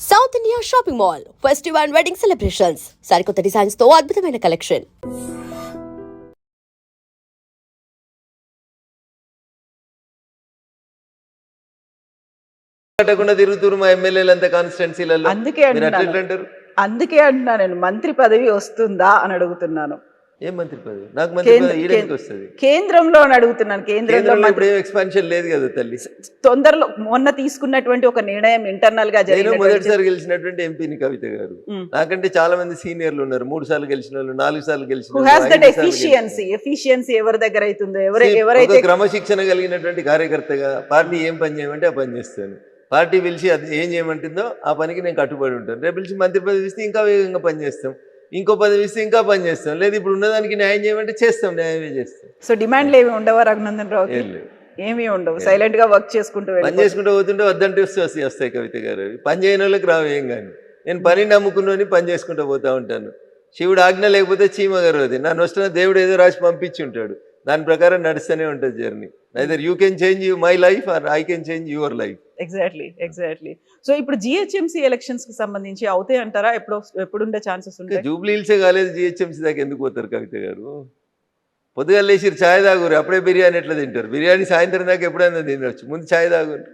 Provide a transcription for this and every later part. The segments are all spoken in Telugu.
South India shopping mall festival and wedding celebrations సరికొత్త డిజైన్స్తో అద్భుతమైన కలెక్షన్ పట్టకుండా తిరుగుతురు మా ఎమ్మెల్యేలు అంతా కాన్స్టిట్యున్సీలలో అందుకే అంటున్నాను. అందుకే అంటున్నా నేను మంత్రి పదవి వస్తుందా అని అడుగుతున్నాను. ఏం మంత్రి పదవి నాకు మంత్రి పదవి వస్తుంది. కేంద్రంలో అని అడుగుతున్నాను కేంద్రంలో ఇప్పుడు ఏం ఎక్స్పాన్షన్ లేదు కదా తల్లి. తొందరలో మొన్న తీసుకున్నటువంటి ఒక నిర్ణయం ఇంటర్నల్గా నేను మొదటిసారి గెలిచినటువంటి ఎంపీని కవిత గారు. నాకంటే చాలా మంది సీనియర్లు ఉన్నారు. మూడు సార్లు గెలిచిన వాళ్ళు నాలుగు సార్లు గెలిచిన ఎఫిషియన్సీ ఎఫిషియన్సీ ఎవరి దగ్గర అవుతుందో? ఎవరైతే క్రమశిక్షణ కలిగినటువంటి కార్యకర్తగా పార్టీ ఏం పని చేయమంటే ఆ పని చేస్తాను. పార్టీ పిలిచి అది ఏం చేయమంటుందో ఆ పనికి నేను కట్టుబడి ఉంటాను. రేపు పిలిచి మంత్రి పదవి ఇస్తే ఇంకా వేగంగా పని చేస్తాం. ఇంకో పదవి ఇస్తే ఇంకా పని చేస్తాం. లేదు ఇప్పుడు ఉన్నదానికి న్యాయం చేయమంటే చేస్తాం న్యాయమే చేస్తాం. సో డిమాండ్లు ఏమి ఉండవా రఘునందన్ లేదు ఏమీ ఉండవు. సైలెంట్గా వర్క్ చేసుకుంటూ పని. చేసుకుంటూ పోతుంటే వద్దంటే వస్తే వస్తాయి కవిత గారు. పని చేయని వాళ్ళకి రావు ఏం కానీ నేను పని నమ్ముకున్నని పని చేసుకుంటూ పోతా ఉంటాను. శివుడు ఆజ్ఞ లేకపోతే చీమ గారు అది నన్ను వస్తున్న దేవుడు ఏదో రాసి పంపించి ఉంటాడు. దాని ప్రకారం నడుస్తూనే ఉంటుంది journey neither you can change you my life or I can change your life exactly exactly so ఇప్పుడు జిహెచ్ఎంసీ ఎలక్షన్స్కి సంబంధించి అవుతాయి అంటారా? ఎప్పుడు ఎప్పుడు ఉండే ఛాన్సెస్ ఉంటాయి? జూబ్లీ హిల్సే కాలేదు జిహెచ్ఎంసీ దాకా ఎందుకు పోతారు కవిత గారు? పొద్దుగా లేచి ఛాయ్ తాగురు అప్పుడే బిర్యానీ ఎట్లా తింటారు? బిర్యానీ సాయంత్రం దాకా ఎప్పుడైనా తినవచ్చు ముందు ఛాయ్ తాగురు.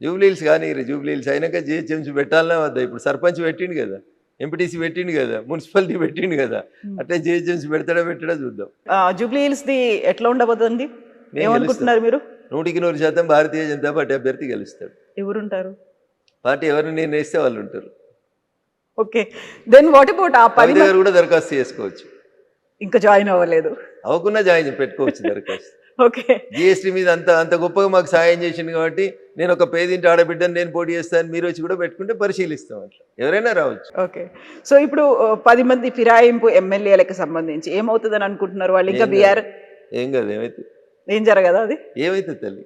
జూబ్లీ హిల్స్ కానీ జూబ్లీ హిల్స్ అయినాక జిహెచ్ఎంసీ పెట్టాలనే వద్దా ఇప్పుడు సర్పంచ్ పెట్టిండు కదా ఎంపీటీసీ పెట్టిండు కదా మున్సిపాలిటీ పెట్టిండు కదా Hmm. అట్లే జిహెచ్ఎంసీ పెడతాడా పెట్టడా చూద్దాం. జూబ్లీ హిల్స్ ది ఎట్లా ఉండబోతుంది? మేము ఏమనుకుంటున్నారు మీరు? నూటికి నూరు శాతం భారతీయ జనతా పార్టీ అభ్యర్థి గెలుస్తాడు. ఎవరుంటారు? పార్టీ ఎవరిని నిర్ణయిస్తే వాళ్ళు ఉంటారు ఓకే. దెన్ వాట్ అబౌట్ ఆ పది కవిత మంది? గారు కూడా దరఖాస్తు చేసుకోవచ్చు. ఇంకా జాయిన్ అవ్వలేదు. అవ్వకుండా జాయిన్ పెట్టుకోవచ్చు దరఖాస్తు. ఓకే. జిఎస్టీ మీద అంత అంత గొప్పగా మాకు సాయం చేసింది కాబట్టి నేను ఒక పేదింటి ఆడబిడ్డని నేను పోటీ చేస్తాను మీరు వచ్చి కూడా పెట్టుకుంటే పరిశీలిస్తాం అట్లా. ఎవరైనా రావచ్చు. ఓకే. సో ఇప్పుడు పది మంది ఫిరాయింపు ఎమ్మెల్యేలకు సంబంధించి ఏమవుతుందని అనుకుంటున్నారు వాళ్ళు? ఇంకా బీఆర్ ఏం కాదు ఏమైతే ఏం జరగదా అది? ఏమైతే తల్లి?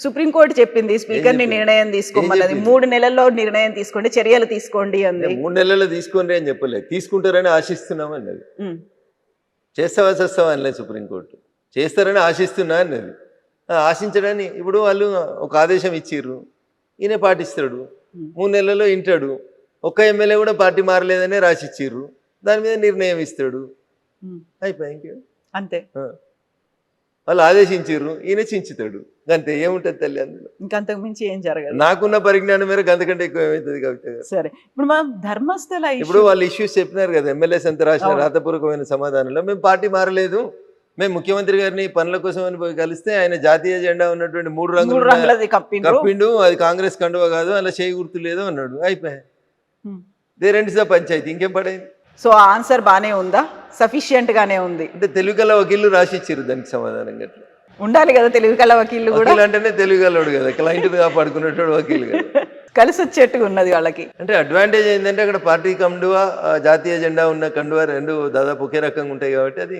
సుప్రీంకోర్టు చెప్పింది స్పీకర్ని? నిర్ణయం తీసుకోమన్నది. చెప్పింది? మూడు నెలల్లో నిర్ణయం తీసుకోండి చర్యలు తీసుకోండి అంది. మూడు నెలల్లో తీసుకోండి అని చెప్పలేదు. తీసుకుంటారని ఆశిస్తున్నాం అన్నది. ఉమ్, చేస్తావా చేస్తావా అనలేదు సుప్రీంకోర్టు. చేస్తారని ఆశిస్తున్నా అన్నది. ఆశించడాన్ని ఇప్పుడు వాళ్ళు ఒక ఆదేశం ఇచ్చిర్రు. ఈయన పాటిస్తాడు. మూడు నెలల్లో వింటాడు ఒక్క ఎమ్మెల్యే కూడా పార్టీ మారలేదనే రాసిచ్చిర్రు. దాని మీద నిర్ణయం ఇస్తాడు. అయిపోయి అంతే. వాళ్ళు ఆదేశించారు ఈయన చించుతాడు. అంతే ఏముంటుంది తల్లి అందులో? ఇంకా అంతకు మించి ఏం జరగదు. నాకున్న పరిజ్ఞానం మేరకు అంతకంటే ఎక్కువ ఏమవుతుంది కవిత గారు సరే ఇప్పుడు మనం ధర్మస్థల ఇప్పుడు వాళ్ళు ఇష్యూస్ చెప్పినారు కదా ఎమ్మెల్యేస్ అంతా రాసిన. రాతపూర్వకమైన సమాధానంలో మేము పార్టీ మారలేదు. మేము ముఖ్యమంత్రి గారిని పనుల కోసం అని పోయి కలిస్తే ఆయన జాతీయ జెండా ఉన్నటువంటి మూడు రంగులు కప్పిండు అది కాంగ్రెస్ కండువ కాదు అలా చేయి గుర్తు లేదు అన్నాడు అయిపోయాయి. ఇదే రెండు పంచాయతీ ఇంకేం పడైంది? సో ఆన్సర్ బానే ఉందా? సఫిషియంట్ గానే ఉంది. అంటే తెలుగు వకీళ్ళు రాసిచ్చారు దానికి సమాధానం గట్ల. ఉండాలి కదా తెలివి కల వకీళ్ళు కూడా? వకీల్ అంటేనే తెలుగు గలవాడు కదా క్లయింట్ కాపాడుకునేటోడు వకీల్ కదా. కలిసి వచ్చేట్టుగా ఉన్నది వాళ్ళకి. అంటే అడ్వాంటేజ్ ఏంటంటే అక్కడ పార్టీ కండువా జాతీయ జెండా ఉన్న కండువా రెండు దాదాపు ఒకే రకంగా ఉంటాయి కాబట్టి అది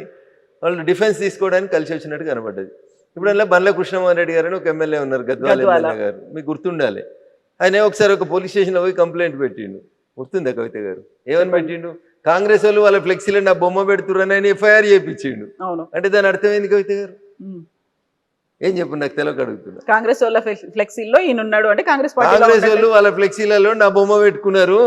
వాళ్ళు డిఫెన్స్ తీసుకోవడానికి కలిసి వచ్చినట్టు కనబడ్డది. ఇప్పుడు అలా బండ్ల కృష్ణమోహన్ రెడ్డి గారు అని ఒక ఎమ్మెల్యే ఉన్నారు గద్వాల గద్వాల. ఎమ్మెల్యే గారు. మీకు గుర్తుండాలి. ఆయన ఒకసారి ఒక పోలీస్ స్టేషన్లో పోయి కంప్లైంట్ పెట్టిండు. గుర్తుందా కవిత గారు? ఏమని పెట్టిండు? కాంగ్రెస్ వాళ్ళు వాళ్ళ ఫ్లెక్సీలో నా బొమ్మ పెడుతుర్రని ఆయన ఎఫ్ఐఆర్ చేయించిండు అంటే దాని అర్థం ఏంది కవిత గారు. ఏం చెప్పు నాకు తెలియక అడుగుతున్నా. కాంగ్రెస్ వాళ్ళ ఫ్లెక్సీల్లో ఈయన ఉన్నాడు అంటే కాంగ్రెస్ కాంగ్రెస్. వాళ్ళు వాళ్ళ ఫ్లెక్సీలలో నా బొమ్మ పెట్టుకున్నారు.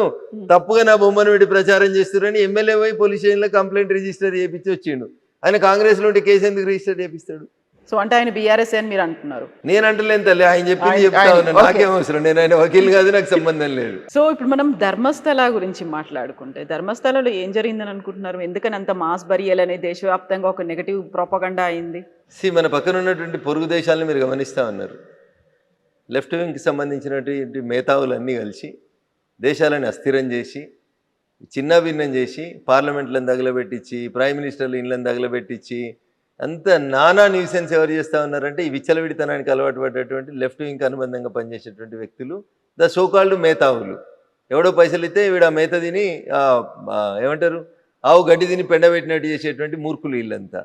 తప్పుగా నా బొమ్మను పెట్టి ప్రచారం చేస్తున్నారని ఎమ్మెల్యే పోయి పోలీస్ స్టేషన్లో కంప్లైంట్ రిజిస్టర్ చేయించి వచ్చిండు. ఆయన కాంగ్రెస్లో ఉంటే కేసు ఎందుకు రిజిస్టర్ చేపిస్తాడు? సో అంటే ఆయన బీఆర్ఎస్ అని మీరు అంటున్నారు నేను అంటలేను తల్లి ఆయన చెప్పింది ఆయన- చెప్తా ఆయన- ఉన్నాను. ఓకే. నాకేం అవసరం? నేను ఆయన వకీల్ కాదు నాకు సంబంధం లేదు. సో ఇప్పుడు మనం ధర్మస్థల గురించి మాట్లాడుకుంటే ధర్మస్థలలో ఏం జరిగిందని అనుకుంటున్నారు? ఎందుకని అంత మాస్ బరియల్ అనే దేశవ్యాప్తంగా ఒక నెగటివ్ ప్రోపగండా అయింది? సి మన పక్కన ఉన్నటువంటి పొరుగు దేశాలను మీరు గమనిస్తా ఉన్నారు. లెఫ్ట్ వింగ్కి సంబంధించినటువంటి మేధావులన్నీ కలిసి దేశాలను అస్థిరం చేసి చిన్న భిన్నం చేసి పార్లమెంట్లను తగలబెట్టించి ప్రైమ్ మినిస్టర్లు ఇళ్ళని తగలబెట్టించి అంత నానా న్యూసెన్స్ ఎవరు చేస్తూ ఉన్నారంటే ఈ విచ్చలవిడితనానికి అలవాటు పడ్డటువంటి లెఫ్ట్ వింగ్కి అనుబంధంగా పనిచేసేటువంటి వ్యక్తులు ద సోకాల్డ్ మేధావులు ఎవడో పైసలు ఇస్తే వీడు ఆ మేత తిని ఏమంటారు? ఆవు గడ్డి తిని పెండబెట్టినట్టు చేసేటువంటి మూర్ఖులు వీళ్ళంతా.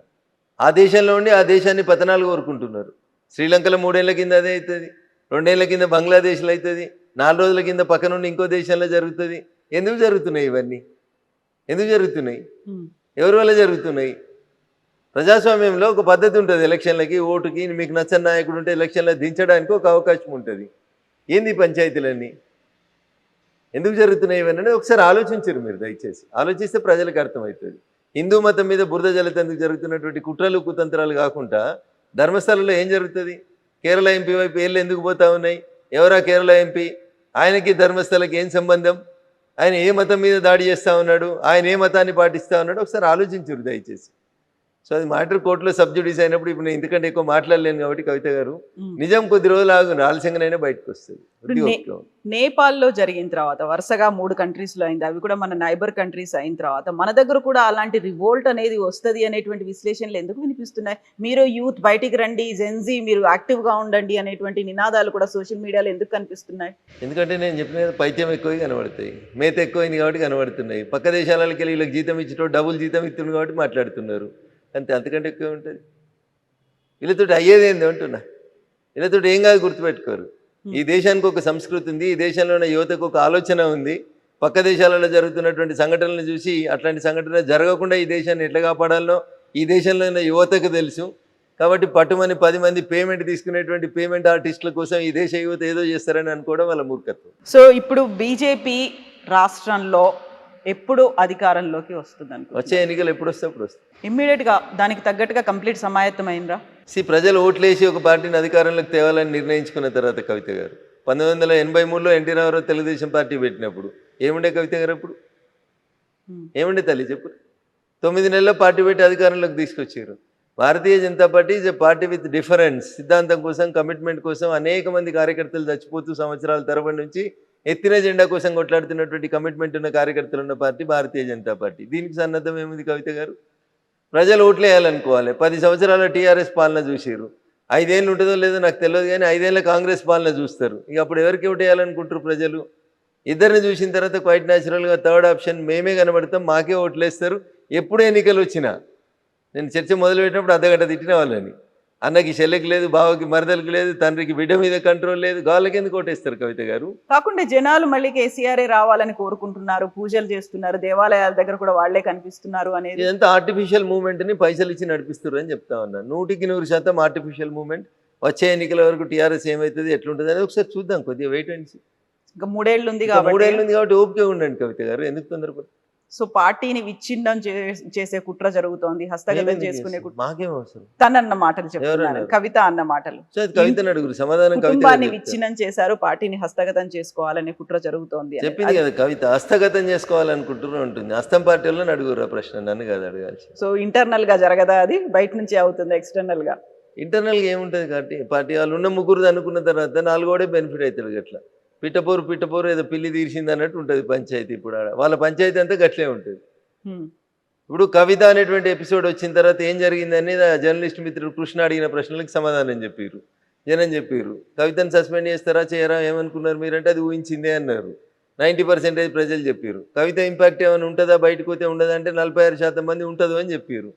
ఆ దేశంలో ఉండి ఆ దేశాన్ని పతనాలు కోరుకుంటున్నారు. శ్రీలంకలో మూడేళ్ళ కింద అదే అవుతుంది రెండేళ్ళ కింద బంగ్లాదేశ్లో అవుతుంది నాలుగు రోజుల కింద పక్క నుండి ఇంకో దేశంలో జరుగుతుంది. ఎందుకు జరుగుతున్నాయి ఇవన్నీ? ఎందుకు జరుగుతున్నాయి? ఎవరి వల్ల జరుగుతున్నాయి? ప్రజాస్వామ్యంలో ఒక పద్ధతి ఉంటుంది ఎలక్షన్లకి ఓటుకి. మీకు నచ్చని నాయకుడు ఉంటే ఎలక్షన్లో దించడానికి ఒక అవకాశం ఉంటుంది. ఏంది పంచాయతీలన్నీ? ఎందుకు జరుగుతున్నాయి ఇవన్నీ ఒకసారి ఆలోచించరు మీరు దయచేసి. ఆలోచిస్తే ప్రజలకు అర్థమవుతుంది. హిందూ మతం మీద బురద జలతందుకు జరుగుతున్నటువంటి కుట్రలు కుతంత్రాలు కాకుండా ధర్మస్థలంలో ఏం జరుగుతుంది? కేరళ ఎంపీ వైపు ఏళ్ళు ఎందుకు పోతా ఉన్నాయి? ఎవరా కేరళ ఎంపీ? ఆయనకి ధర్మస్థలకి ఏం సంబంధం? ఆయన ఏ మతం మీద దాడి చేస్తా ఉన్నాడు? ఆయన ఏ మతాన్ని పాటిస్తా ఉన్నాడు? ఒకసారి ఆలోచించరు దయచేసి. సో అది మ్యాటర్ కోర్టులో సబ్జుడీస్ అయినప్పుడు ఇప్పుడు నేను ఎందుకంటే ఎక్కువ మాట్లాడలేను కాబట్టి కవిత గారు. నిజం కొద్ది రోజులు ఆగు ఆలస్యంగానైనా బయటకు వస్తుంది. నేపాల్లో జరిగిన తర్వాత వరుసగా మూడు కంట్రీస్లో అయింది. అవి కూడా మన నైబర్ కంట్రీస్ అయిన తర్వాత మన దగ్గర కూడా అలాంటి రివోల్ట్ అనేది వస్తది అనేటువంటి విశ్లేషణలు ఎందుకు వినిపిస్తున్నాయి? మీరు యూత్ బయటికి రండి జెన్జీ మీరు యాక్టివ్గా ఉండండి అనేటువంటి నినాదాలు కూడా సోషల్ మీడియాలో ఎందుకు కనిపిస్తున్నాయి? ఎందుకంటే నేను చెప్పిన పైత్యం ఎక్కువ కనబడతాయి. మేత ఎక్కువైంది కాబట్టి కనబడుతున్నాయి. పక్క దేశాలకి వెళ్ళి వీళ్ళకి జీతం ఇచ్చేటో డబుల్ జీతం ఇస్తుంది కాబట్టి మాట్లాడుతున్నారు. అంతే అంతకంటే ఎక్కువ ఉంటుంది వీళ్ళతో అయ్యేది ఏంది అంటున్నా? వీళ్ళతో ఏం కాదు గుర్తుపెట్టుకోరు. ఈ దేశానికి ఒక సంస్కృతి ఉంది ఈ దేశంలో ఉన్న యువతకు ఒక ఆలోచన ఉంది. పక్క దేశాలలో జరుగుతున్నటువంటి సంఘటనలు చూసి అట్లాంటి సంఘటన జరగకుండా ఈ దేశాన్ని ఎట్లా కాపాడాలో ఈ దేశంలో ఉన్న యువతకు తెలుసు. కాబట్టి పట్టుమని పది మంది పేమెంట్ తీసుకునేటువంటి పేమెంట్ ఆర్టిస్టుల కోసం ఈ దేశ యువత ఏదో చేస్తారని అనుకోవడం వాళ్ళ మూర్ఖత్వం. సో ఇప్పుడు బీజేపీ రాష్ట్రంలో ఎప్పుడు అధికారంలోకి వస్తుంది వచ్చే ఎన్నికలు ఎప్పుడు వస్తే అప్పుడు వస్తాయి. ఇమ్మీడియట్గా దానికి తగ్గట్టుగా కంప్లీట్ సమాయత్తమైందా సి ప్రజలు ఓట్లేసి ఒక పార్టీని అధికారంలోకి తేవాలని నిర్ణయించుకున్న తర్వాత కవిత గారు. పంతొమ్మిది వందల ఎనభై మూడులో ఎన్టీ రామారావు తెలుగుదేశం పార్టీ పెట్టినప్పుడు ఏముండే కవిత గారు అప్పుడు. ఏముండే తల్లి చెప్పు. తొమ్మిది నెలల్లో పార్టీ పెట్టి అధికారంలోకి తీసుకొచ్చారు. Bharatiya Janata party is a party with difference. సిద్ధాంతం కోసం కమిట్మెంట్ కోసం అనేక మంది కార్యకర్తలు చచ్చిపోతూ సంవత్సరాల తరబడి నుంచి ఎత్తిన జెండా కోసం కొట్లాడుతున్నటువంటి కమిట్మెంట్ ఉన్న కార్యకర్తలు ఉన్న పార్టీ భారతీయ జనతా పార్టీ. దీనికి సన్నద్ధం ఏముంది కవిత గారు? ప్రజలు ఓట్లేయాలనుకోవాలి పది సంవత్సరాల టీఆర్ఎస్ పాలన చూసారు ఐదేళ్ళు ఉంటుందో లేదో నాకు తెలియదు కానీ ఐదేళ్ళ కాంగ్రెస్ పాలన చూస్తారు. ఇక అప్పుడు ఎవరికి ఓటేయాలనుకుంటారు ప్రజలు? ఇద్దరిని చూసిన తర్వాత క్వైట్ న్యాచురల్గా థర్డ్ ఆప్షన్ మేమే కనబడతాం మాకే ఓట్లేస్తారు ఎప్పుడు ఎన్నికలు వచ్చినా. నేను చర్చ మొదలుపెట్టినప్పుడు అర్ధగంట తిట్టిన వాళ్ళని. అన్నకి చెల్లెకి లేదు బావకి మరదలకి లేదు తండ్రికి బిడ్డ మీద కంట్రోల్ లేదు గాళ్ళకి ఎందుకు ఓటేస్తారు కవిత గారు. కాకుండా జనాలు మళ్ళీ కేసీఆర్ రావాలని కోరుకుంటున్నారు పూజలు చేస్తున్నారు దేవాలయాల దగ్గర కూడా వాళ్ళే కనిపిస్తున్నారు అనేది. ఇదంతా ఆర్టిఫిషియల్ మూమెంట్ని పైసలు ఇచ్చి నడిపిస్తారు అని చెప్తా ఉన్నాను నూటికి నూరు శాతం ఆర్టిఫిషియల్ మూమెంట్ వచ్చే ఎన్నికల వరకు టీఆర్ఎస్ ఏమవుతుంది ఎట్లుంటుంది అనేది ఒకసారి చూద్దాం కొద్దిగా వెయిట్ అండ్. ఇంకా మూడేళ్ళు ఉంది ఇంకా మూడేళ్ళు కాబట్టి ఉంది కాబట్టి ఓపిక ఉండండి కవిత గారు ఎందుకు తొందరపడి సో పార్టీని విచ్ఛిన్నం చేసే కుట్ర జరుగుతోంది హస్తగతం చేసుకునే అవసరం? తనన్న మాటలు చెప్తున్నారు? కవిత అన్న మాటలు. కుటుంబాన్ని విచ్ఛిన్నం చేశారు పార్టీని హస్తగతం చేసుకోవాలనే కుట్ర జరుగుతోంది అని. చెప్పింది కదా కవిత హస్తగతం చేసుకోవాలనుకుంటున్నా ఉంటుంది. హస్తం పార్టీలో అడుగురు ప్రశ్న నన్ను కాదు అడగాల్సి సో ఇంటర్నల్గా జరగదా అది? బయట నుంచి అవుతుంది ఎక్స్టర్నల్గా ఇంటర్నల్గా ఏముంటుంది కాబట్టి పార్టీ వాళ్ళు ఉన్న ముగ్గురు అనుకున్న తర్వాత నాలుగోడే బెనిఫిట్ అవుతాడు గట్లా. పిట్టపోరు పిట్టపోరు ఏదో పిల్లి తీర్చింది అన్నట్టు ఉంటుంది పంచాయతీ ఇప్పుడు ఆడ. వాళ్ళ పంచాయతీ అంతా గట్లే ఉంటుంది. ఇప్పుడు కవిత అనేటువంటి ఎపిసోడ్ వచ్చిన తర్వాత ఏం జరిగింది అనేది ఆ జర్నలిస్ట్ మిత్రుడు కృష్ణ అడిగిన ప్రశ్నలకు సమాధానం చెప్పారు జనం చెప్పారు కవితను సస్పెండ్ చేస్తారా చేయరా ఏమనుకున్నారు మీరంటే అది ఊహించిందే అన్నారు. నైంటీ పర్సెంటేజ్ ప్రజలు చెప్పారు కవిత ఇంపాక్ట్ ఏమైనా ఉంటుందా? బయటకు పోతే ఉండదంటే నలభై ఆరు శాతం మంది ఉంటుంది అని చెప్పారు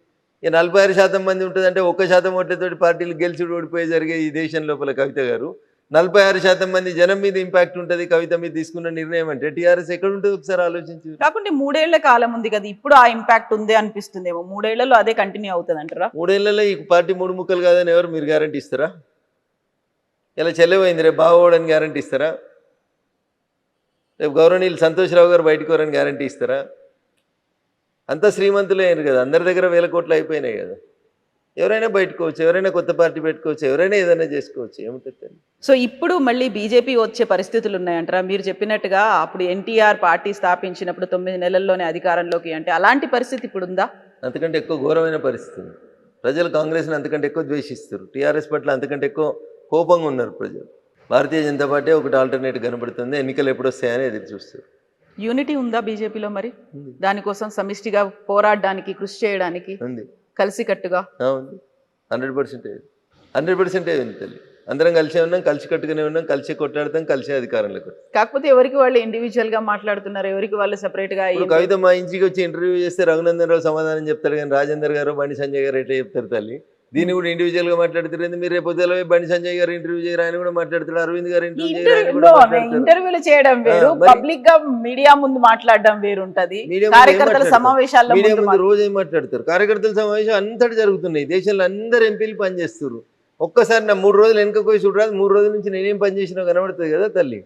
ఇక నలభై ఆరు శాతం మంది ఉంటుందంటే ఒక్క శాతం ఓట్లతోటి పార్టీలు గెలిచి ఓడిపోయి జరిగే ఈ దేశం లోపల కవిత గారు. నలభై ఆరు శాతం మంది జనం మీద ఇంపాక్ట్ ఉంటుంది కవిత మీద తీసుకున్న నిర్ణయం అంటే టీఆర్ఎస్ ఎక్కడ ఉంటుంది ఒకసారి ఆలోచించి. కాకుంటే మూడేళ్ళ కాలం ఉంది కదా ఇప్పుడు ఆ ఇంపాక్ట్ ఉంది అనిపిస్తుందేమో. మూడేళ్ళలో అదే కంటిన్యూ అవుతుంది అంటారా? మూడేళ్ళలో ఈ పార్టీ మూడు ముక్కలు కాదని ఎవరు మీరు గ్యారంటీ ఇస్తారా? ఇలా చెల్లెపోయింది రేపు బాగోడని గ్యారంటీ ఇస్తారా? రేపు గౌరవనీయులు సంతోష్రావు గారు బయటకు వరని గ్యారంటీ ఇస్తారా? అంతా శ్రీమంతులే అయ్యారు కదా అందరి దగ్గర వేల కోట్లు అయిపోయినాయి కదా. ఎవరైనా బయటకోవచ్చు ఎవరైనా కొత్త పార్టీ పెట్టుకోవచ్చు ఎవరైనా ఏదైనా చేసుకోవచ్చు ఏముంటుంది సో ఇప్పుడు మళ్ళీ బీజేపీ వచ్చే పరిస్థితులు ఉన్నాయంటారా? మీరు చెప్పినట్టుగా అప్పుడు ఎన్టీఆర్ పార్టీ స్థాపించినప్పుడు తొమ్మిది నెలల్లోనే అధికారంలోకి అంటే అలాంటి పరిస్థితి ఇప్పుడు ఉందా? అంతకంటే ఎక్కువ ఘోరమైన పరిస్థితి. ప్రజలు కాంగ్రెస్ని అంతకంటే ఎక్కువ ద్వేషిస్తారు టీఆర్ఎస్ పట్ల అంతకంటే ఎక్కువ కోపంగా ఉన్నారు ప్రజలు. భారతీయ జనతా పార్టీ ఒకటి ఆల్టర్నేట్ కనబడుతుంది ఎన్నికలు ఎప్పుడు వస్తాయని ఎదురు చూస్తారు. యూనిటీ ఉందా బీజేపీలో మరి? దానికోసం సమిష్టిగా పోరాడడానికి కృషి చేయడానికి? ఉంది. కలిసికట్టుగా. ఉంది హండ్రెడ్ పర్సెంటేజ్ హండ్రెడ్ పర్సెంటేజ్ తల్లి? అందరం కలిసే ఉన్నాం కలిసి కట్టుకునే ఉన్నాం కలిసి కొట్లాడతాం కలిసే అధికారంలోకి. కాకపోతే ఎవరికి వాళ్ళు ఇండివిజువల్గా మాట్లాడుతున్నారు? ఎవరికి వాళ్ళు సెపరేట్గా కవిత మా ఇంటికి వచ్చి ఇంటర్వ్యూ చేస్తే రఘునందన్ రావు సమాధానం చెప్తాడు కానీ రాజేందర్ గారు బండి సంజయ్ గారు ఎట్లా చెప్తారు తల్లి? దీన్ని కూడా ఇండివిజువల్గా మాట్లాడుతారు. మీరు రేపు పోయి బండి సంజయ్ గారు ఇంటర్వ్యూ చేయరు ఆయన కూడా మాట్లాడతాడు అరవింద్ గారు ఇంటర్వ్యూ ఇంటర్వ్యూలు చేయడం వేరు. పబ్లిక్గా మీడియా ముందు మాట్లాడడం వేరు ఉంటది కార్యకర్తల? సమావేశాల్లో మీడియా ముందు రోజు ఏం మాట్లాడతారు? కార్యకర్తల సమావేశం అంతటి జరుగుతున్నాయి. దేశంలో అందరు ఎంపీలు పనిచేస్తారు ఒక్కసారి నా మూడు రోజులు వెనక పోయి చూడరాదు. మూడు రోజుల నుంచి నేనేం పని చేసినా కనబడుతుంది కదా తల్లి.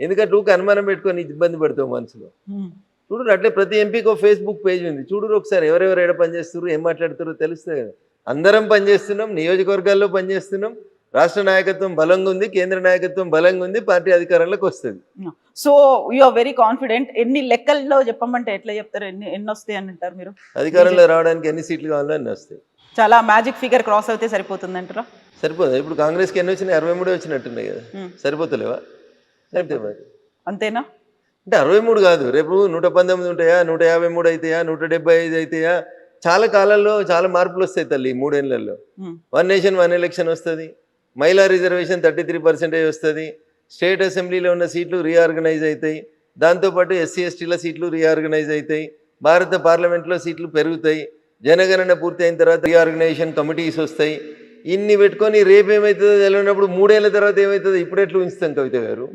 ఎందుకంటే ఊరికి అనుమానం పెట్టుకొని ఇబ్బంది పడతావు మనసులో. ఉమ్. చూడు అట్లే ప్రతి ఎంపీకి ఒక ఫేస్బుక్ పేజ్ ఉంది. చూడు ఒకసారి ఎవరెవరు ఎక్కడ పనిచేస్తున్నారు ఏం మాట్లాడుతారో తెలుస్తుంది కదా. అందరం పనిచేస్తున్నాం నియోజకవర్గాల్లో పనిచేస్తున్నాం. రాష్ట్ర నాయకత్వం బలంగా ఉంది కేంద్ర నాయకత్వం బలంగా ఉంది పార్టీ అధికారంలోకి వస్తుంది. So you are very confident ఎన్ని లెక్కల్లో చెప్పమంటే ఎట్లా చెప్తారు? ఎన్ని ఎన్ని వస్తాయి అని అంటారు మీరు? అధికారంలో రావడానికి ఎన్ని సీట్లు కావాలో అన్ని వస్తాయి. చాలా మ్యాజిక్ ఫిగర్ క్రాస్ అవుతే సరిపోతుంది అంటారా? సరిపోదు. ఇప్పుడు కాంగ్రెస్కి ఎన్ని వచ్చినాయి? అరవై మూడే వచ్చినట్టున్నాయి కదా. ఉమ్. సరిపోతలేవా? అంతేనా? అంటే అరవై మూడు కాదు. రేపు నూట పంతొమ్మిది ఉంటాయా? నూట యాభై మూడు అవుతాయా నూట డెబ్బై ఐదు అవుతాయా చాలా కాలాల్లో చాలా మార్పులు వస్తాయి తల్లి మూడేళ్ళలో. వన్ నేషన్ వన్ ఎలక్షన్ వస్తుంది. మహిళా రిజర్వేషన్ థర్టీ త్రీ పర్సెంటేజ్ వస్తుంది. స్టేట్ అసెంబ్లీలో ఉన్న సీట్లు రీఆర్గనైజ్ అవుతాయి. దాంతోపాటు ఎస్సీ ఎస్టీల సీట్లు రీఆర్గనైజ్ అవుతాయి. భారత పార్లమెంట్లో సీట్లు పెరుగుతాయి. జనగణన పూర్తి అయిన తర్వాత రీఆర్గనైజేషన్ కమిటీస్ వస్తాయి. ఇన్ని పెట్టుకొని రేపు ఏమవుతుందో తెలియనప్పుడు మూడేళ్ళ తర్వాత ఏమవుతుందో ఇప్పుడు ఎట్లా ఉంచుతాం కవిత గారు.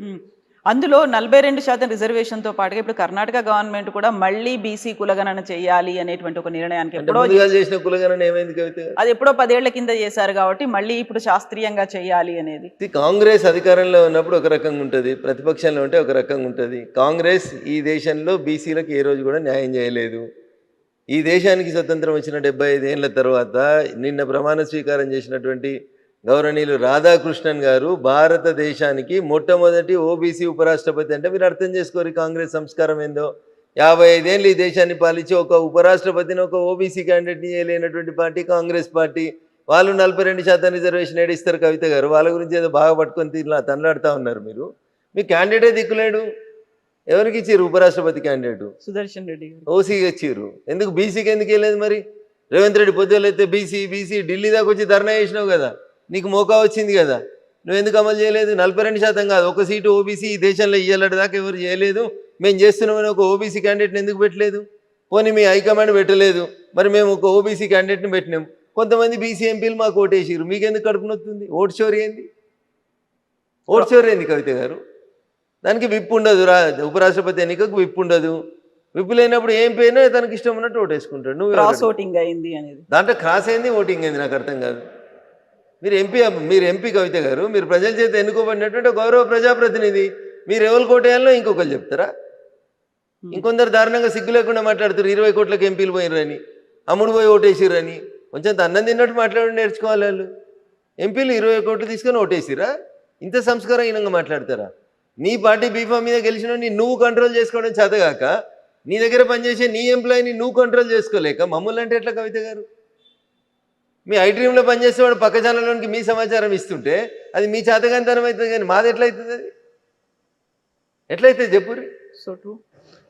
అందులో నలభై రెండు శాతం రిజర్వేషన్తో పాటుగా ఇప్పుడు కర్ణాటక గవర్నమెంట్ కూడా మళ్ళీ బీసీ కులగణన చేయాలి అనేటువంటి ఒక నిర్ణయానికి ఎప్పుడో చేసిన కులగణన ఏమైంది కవిత? అది ఎప్పుడో పదేళ్ళ కింద చేశారు కాబట్టి మళ్ళీ ఇప్పుడు శాస్త్రీయంగా చేయాలి అనేది. కాంగ్రెస్ అధికారంలో ఉన్నప్పుడు ఒక రకంగా ఉంటుంది ప్రతిపక్షంలో ఉంటే ఒక రకంగా ఉంటుంది. కాంగ్రెస్ ఈ దేశంలో బీసీలకు ఏ రోజు కూడా న్యాయం చేయలేదు. ఈ దేశానికి స్వతంత్రం వచ్చిన డెబ్బై ఐదేళ్ళ తర్వాత నిన్న ప్రమాణ స్వీకారం చేసినటువంటి గౌరవనీయులు రాధాకృష్ణన్ గారు భారతదేశానికి మొట్టమొదటి ఓబీసీ ఉపరాష్ట్రపతి అంటే మీరు అర్థం చేసుకోరు కాంగ్రెస్ సంస్కారం ఏందో. యాభై ఐదేళ్ళు ఈ దేశాన్ని పాలించి ఒక ఉపరాష్ట్రపతిని ఒక ఓబీసీ క్యాండిడేట్ని చేయలేనటువంటి పార్టీ కాంగ్రెస్ పార్టీ. వాళ్ళు నలభై రెండు శాతం రిజర్వేషన్ ఏడిస్తారు కవిత గారు. వాళ్ళ గురించి ఏదో బాగా పట్టుకొని తిన్నా తనలాడుతూ ఉన్నారు మీరు. మీ క్యాండిడేటే దిక్కులేడు. ఎవరికి ఇచ్చారు ఉపరాష్ట్రపతి క్యాండిడేట్? సుదర్శన్ రెడ్డి గారు ఓసీకి ఇచ్చారు ఎందుకు బీసీకి ఎందుకు వెళ్ళలేదు మరి? రేవంత్ రెడ్డి పొద్దులు అయితే బీసీ బీసీ ఢిల్లీ దాకా వచ్చి ధర్నా చేసినావు కదా. నీకు మోకా వచ్చింది కదా. నువ్వు ఎందుకు అమలు చేయలేదు? నలభై రెండు శాతం కాదు. ఒక సీటు ఓబీసీ ఈ దేశంలో ఇయ్యాలటి దాకా ఎవరు చేయలేదు. మేము చేస్తున్నామని ఒక ఓబీసీ క్యాండిడేట్ని ఎందుకు పెట్టలేదు? పోనీ మీ హైకమాండ్ పెట్టలేదు. మరి మేము ఒక ఓబీసీ క్యాండిడేట్ని పెట్టినాం. కొంతమంది బీసీ ఎంపీలు మాకు ఓటేసారు మీకెందుకు కడుపు నొత్తుంది? ఓటు చోరీ ఏంది? ఓటు చోరీ ఏంది కవిత గారు? దానికి విప్ ఉండదు రా. ఉపరాష్ట్రపతి ఎన్నికకు విప్ ఉండదు. విప్ లేనప్పుడు ఏం పోయినా తనకి ఇష్టం ఉన్నట్టు ఓటేసుకుంటాడు. నువ్వు క్రాస్? ఓటింగ్ అయింది అనేది. దాంట్లో క్రాస్ అయింది ఓటింగ్ అయింది నాకు అర్థం కాదు. మీరు ఎంపీ మీరు ఎంపీ కవిత గారు మీరు ప్రజల చేత ఎన్నుకోబడినటువంటి గౌరవ ప్రజాప్రతినిధి మీరు ఎవరు కోటేయాలో ఇంకొకరు చెప్తారా? ఇంకొందరు దారుణంగా సిగ్గు లేకుండా మాట్లాడుతారు ఇరవై కోట్లకు ఎంపీలు పోయినరని అమ్ముడు పోయి ఓటేసిరని కొంచెం అన్నం తిన్నట్టు మాట్లాడి నేర్చుకోవాలి వాళ్ళు. ఎంపీలు ఇరవై కోట్లు తీసుకొని ఓటేసిరా ఇంత సంస్కారహీనంగా మాట్లాడతారా? నీ పార్టీ బీఫా మీద గెలిచిన నువ్వు కంట్రోల్ చేసుకోవడం చేతగాక నీ దగ్గర పనిచేసే నీ ఎంప్లాయీని నువ్వు కంట్రోల్ చేసుకోలేక మమ్మల్ని అంటే ఎట్లా కవిత గారు? మీ ఐ డ్రీమ్లో పనిచేసేవాడు పక్క ఛానల్లోనికి మీ సమాచారం ఇస్తుంటే అది మీ చేతగానితనం అవుతుంది కానీ మాది ఎట్లయితుంది అది? ఎట్లయితే చెప్పురి సో ట్రూ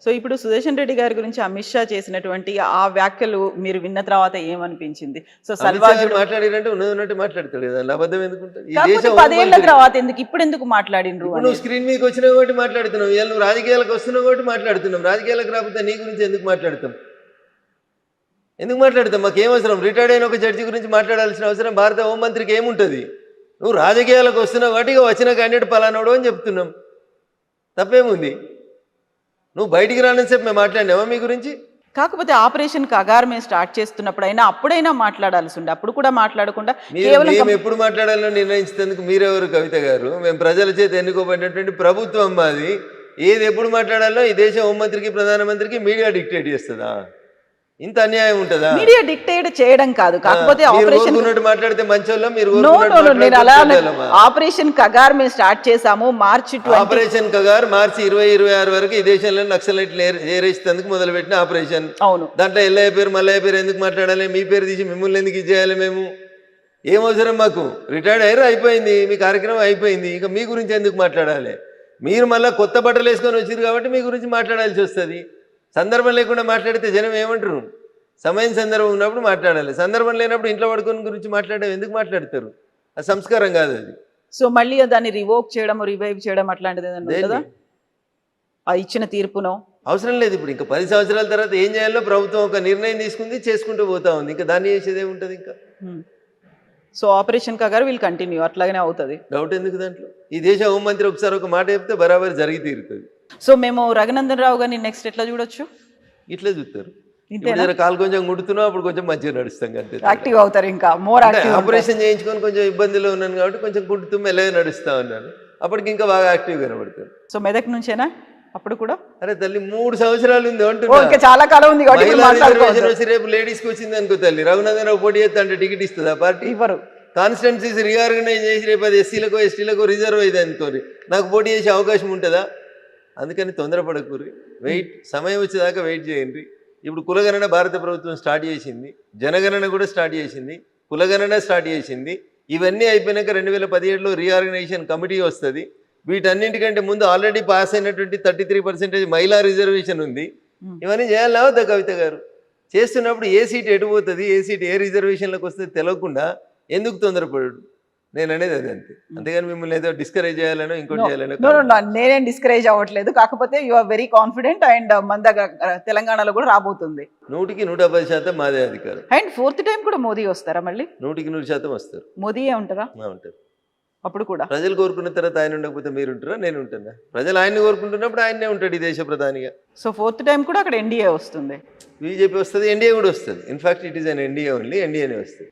సో ఇప్పుడు సుదర్శన్ రెడ్డి గారి గురించి అమిత్ షా చేసినటువంటి ఆ వ్యాఖ్యలు మీరు విన్న తర్వాత ఏమనిపించింది? సో సల్వాజుడు మాట్లాడినంటే ఉన్నది ఉన్నట్టు మాట్లాడతాడు. అబద్ధం పదేళ్ళ. తర్వాత ఎందుకు? ఇప్పుడు ఎందుకు మాట్లాడినరు నువ్వు స్క్రీన్ మీదకి వచ్చినావు కాబట్టి మాట్లాడుతున్నావు. ఇవాళ నువ్వు రాజకీయాలకు వస్తున్నావు కాబట్టి మాట్లాడుతున్నావు. రాజకీయాలకు రాకపోతే నీ గురించి ఎందుకు మాట్లాడతాం? ఎందుకు మాట్లాడతాం మాకు ఏం అవసరం? రిటైర్డ్ అయిన ఒక జడ్జి గురించి మాట్లాడాల్సిన అవసరం. భారత హోంమంత్రికి ఏముంటుంది? నువ్వు రాజకీయాలకు వస్తున్నావు ఇక వచ్చిన క్యాండిడేట్ పలానాడు అని చెప్తున్నాం. తప్పేముంది? నువ్వు బయటికి రానని చెప్పి మేము మాట్లాడినావా మీ గురించి? కాకపోతే ఆపరేషన్ కగార్ మేము స్టార్ట్ చేస్తున్నప్పుడు అయినా అప్పుడైనా మాట్లాడాల్సి ఉండే. అప్పుడు కూడా మాట్లాడకుండా మేము ఎప్పుడు మాట్లాడాలో నిర్ణయించేందుకు మీరెవరు కవిత గారు? మేము ప్రజల చేత ఎన్నుకోబడినటువంటి ప్రభుత్వం మాది. ఏది ఎప్పుడు మాట్లాడాలో ఈ దేశ హోంమంత్రికి ప్రధానమంత్రికి మీడియా డిక్టేట్ చేస్తుందా? ఇంత అన్యాయం ఉంటుందా? మీడియా డిక్టేట్ చేయడం కాదు. కాకపోతే ఆపరేషన్ మాట్లాడితే మంచోళ్ళం మీరు నో కోరుకున్నట్టు నో నేను అలా మాట్లాడితే చెడ్డోళ్ళమా? ఆపరేషన్ కగార్ మేము స్టార్ట్ చేసాము మార్చి ఆపరేషన్ కగార్ మార్చి ఇరవై ఇరవై ఆరు వరకు ఈ దేశంలో నక్సలైట్లు ఏర- ఏరేసేందుకు మొదలుపెట్టిన ఆపరేషన్ అవును. దాంట్లో ఎల్లయ్య పేరు మల్లయ్య పేరు ఎందుకు మాట్లాడాలి? మీ పేరు తీసి మిమ్మల్ని ఎందుకు ఇచ్చేయాలి మేము? ఏం అవసరం మాకు? రిటైర్డ్ అయ్యారు అయిపోయింది. మీ కార్యక్రమం అయిపోయింది. ఇక మీ గురించి ఎందుకు మాట్లాడాలి? మీరు మళ్ళీ కొత్త బట్టలు వేసుకొని వచ్చారు కాబట్టి మీ గురించి మాట్లాడాల్సి వస్తుంది. సందర్భం లేకుండా మాట్లాడితే జనం ఏమంటారు? సమయం సందర్భం ఉన్నప్పుడు మాట్లాడాలి. సందర్భం లేనప్పుడు ఇంట్లో పడుకొని గురించి మాట్లాడడం ఎందుకు మాట్లాడతారు? అది సంస్కారం కాదు అది. సో మళ్ళీ దాన్ని రివోక్ చేయడం రివైవ్ చేయడం అట్లాంటిది ఉంటుందా? ఆ ఇచ్చిన తీర్పును? అవసరం లేదు ఇప్పుడు. ఇంకా పది సంవత్సరాల తర్వాత ఏం చేయాలో ప్రభుత్వం ఒక నిర్ణయం తీసుకుంది చేసుకుంటూ పోతా ఉంది. ఇంకా దాన్ని చేసేది ఏముంటుంది ఇంకా? So operation Kagar will continue అట్లాగనే అవుతుంది. డౌట్ ఎందుకు దాంట్లో? ఈ దేశ హోంమంత్రి ఒకసారి ఒక మాట చెప్తే బరాబర్ జరిగి తీరుతుంది. సో మేము రఘునందన్ రావు గారిని నెక్స్ట్ ఎట్లా చూడొచ్చు? ఇట్లే చూస్తారు. కాలు కొంచెం గుడుతున్నావు అప్పుడు కొంచెం మంచిగా నడుస్తాం అంతే యాక్టివ్ అవుతారు ఇంకా మోర్ అంటే యాక్టివ్ ఆపరేషన్ చేయించుకొని కొంచెం ఇబ్బందిలో ఉన్నాను కాబట్టి కొంచెం గుంటుతూ మెల్లగా నడుస్తా ఉన్నాను. అప్పటికి ఇంకా బాగా యాక్టివ్ కనబడతారు సో మెదక్ నుంచేనా? అప్పుడు కూడా? అరే తల్లి మూడు సంవత్సరాలు ఉంది అంటున్నా. ఇంకా చాలా కాలం ఉంది కాబట్టి రేపు లేడీస్కి వచ్చింది అనుకో తల్లి. రఘునందన్ రావు పోటీ చేస్తా అంటే టికెట్ ఇస్తుందా పార్టీ? ఇవ్వరు. కాన్స్టిట్యున్సీస్ రీఆర్గనైజ్ చేసి రేపు అది ఎస్సీలకు ఎస్టీలకు రిజర్వ్ అయింది అనుకోరి నాకు పోటీ చేసే అవకాశం ఉంటుందా? అందుకని తొందరపడకూరి. వెయిట్ సమయం వచ్చేదాకా వెయిట్ చేయండి. ఇప్పుడు కులగణన భారత ప్రభుత్వం స్టార్ట్ చేసింది జనగణన కూడా స్టార్ట్ చేసింది కులగణన స్టార్ట్ చేసింది. ఇవన్నీ అయిపోయినాక రెండు వేల పదిహేడులో రీఆర్గనైజేషన్ కమిటీ వస్తుంది. వీటన్నింటికంటే ముందు ఆల్రెడీ పాస్ అయినటువంటి థర్టీ త్రీ పర్సెంటేజ్ మహిళా రిజర్వేషన్ ఉంది. ఇవన్నీ చేయాలా వద్దా కవిత గారు. చేస్తున్నప్పుడు ఏ సీట్ ఎటు పోతుంది ఏ సీట్ ఏ రిజర్వేషన్లకు వస్తుంది తెలియకుండా ఎందుకు తొందరపడు నేను అనేది అది అంతే. అంతేగాని మిమ్మల్ని ఏదో డిస్కరేజ్ చేయాలనో ఇంకోటి చేయాలనో నేనేం డిస్కరేజ్ అవ్వట్లేదు. కాకపోతే you are very confident and మన దగ్గర తెలంగాణలో కూడా రాబోతుంది. నూటికి నూట పది శాతం మాదే అధికారం. అండ్ ఫోర్త్ టైం కూడా మోదీ వస్తారా మళ్ళీ? నూటికి నూరు శాతం వస్తారు. మోదీయే ఉంటారా? ఉంటారు. అప్పుడు కూడా. ప్రజలు కోరుకున్న తర్వాత ఆయన ఉండకపోతే మీరు ఉంటారా? నేను ఉంటానా? ప్రజలు ఆయన్ని కోరుకుంటున్నప్పుడు ఆయన్నే ఉంటాడు ఈ దేశ ప్రధానిగా. సో ఫోర్త్ టైం కూడా అక్కడ ఎన్డీఏ వస్తుంది. బీజేపీ వస్తుంది ఎన్డీఏ కూడా వస్తుంది. In fact it is an NDA only ఎన్డీఏనే వస్తుంది.